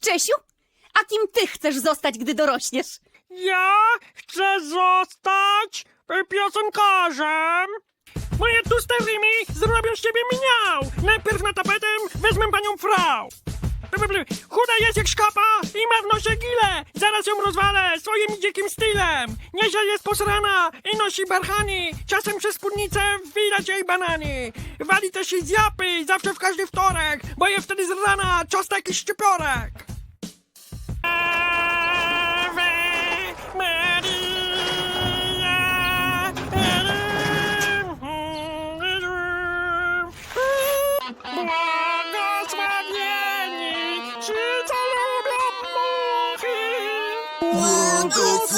Czesiu, a kim ty chcesz zostać, gdy dorośniesz? Ja chcę zostać e, piosenkarzem. Moje tłuste rymy zrobią z ciebie mniał. Najpierw na tapetę wezmę panią frau. Chuda jest jak szkapa i ma w nosie gile. Zaraz ją rozwalę swoim dzikim stylem. Nieźle jest posrana i nosi barchani. Czasem przez spódnicę widać jej banany. Wali też jej z japy zawsze w każdy wtorek, bo je wtedy z rana czas taki szczypiorek.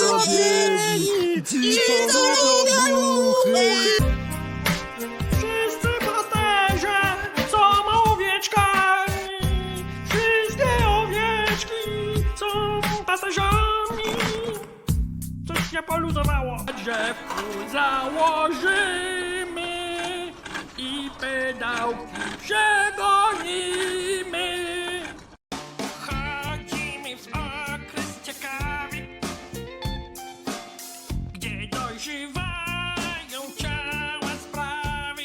Błogosławieni ci, co lubią muchy. Wszyscy pasterze są owieczkami. Wszystkie owieczki są pasterzami. Coś się poluzowało. Drzewku założymy i pedałki przegonimy. używają ciała sprawy.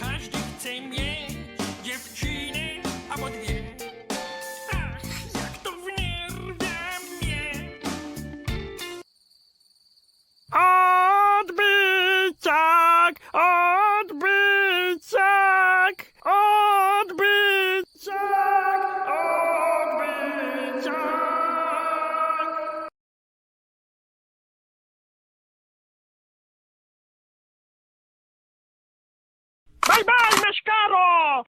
Każdy chce mieć dziewczynę albo dwie. Ach, jak to mnie. Odbyciak. ¡Bye, bye, Mezcaro!